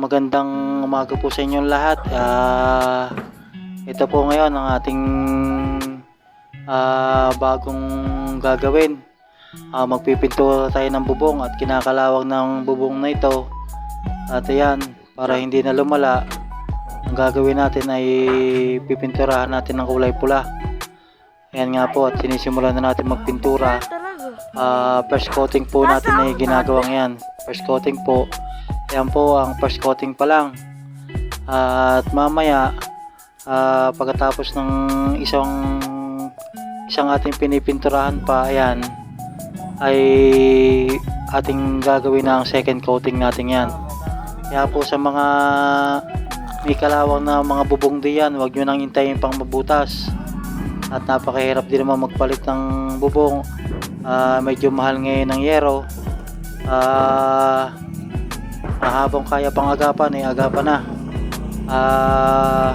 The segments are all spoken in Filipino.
magandang umaga po sa inyong lahat. Ah, ito po ngayon ang ating ah, bagong gagawin. Ah, magpipintura tayo ng bubong at kinakalawang ng bubong na ito. At ayan, para hindi na lumala, ang gagawin natin ay pipinturahan natin ng kulay pula. Ayan nga po at sinisimulan na natin magpintura. Ah, first coating po natin ay ginagawang yan. First coating po. Yan po ang first coating pa lang. at mamaya ah, pagkatapos ng isang isang ating pinipinturahan pa, ayan ay ating gagawin na ang second coating natin yan. Kaya po sa mga may kalawang na mga bubong diyan, huwag nyo nang hintayin pang mabutas. At napakahirap din naman magpalit ng bubong. Ah, medyo mahal ngayon ng yero. Ah, ah, habang kaya pang agapan, eh agapan na. Ah,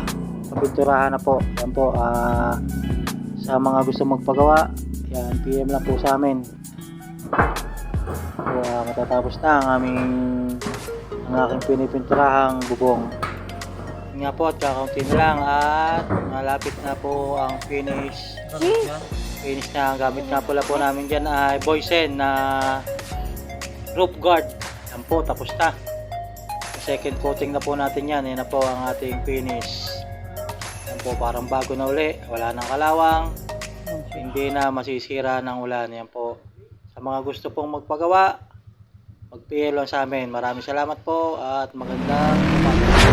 pinturahan na po. Yan po. Ah, sa mga gusto magpagawa, yan, PM lang po sa amin. So, ah, matatapos na ang aming ang aking pinipinturahang bubong. Yun nga po at kakaunti na lang at malapit na po ang finish. Finish na. Ang gamit nga pala po namin dyan ay Boysen na roof guard. Yan po, tapos na. Second coating na po natin yan. Yan na po ang ating finish. Yan po, parang bago na uli. Wala nang kalawang. Hindi na masisira ng ulan. Yan po. Sa mga gusto pong magpagawa, mag-PL lang sa amin. Maraming salamat po at magandang umaga.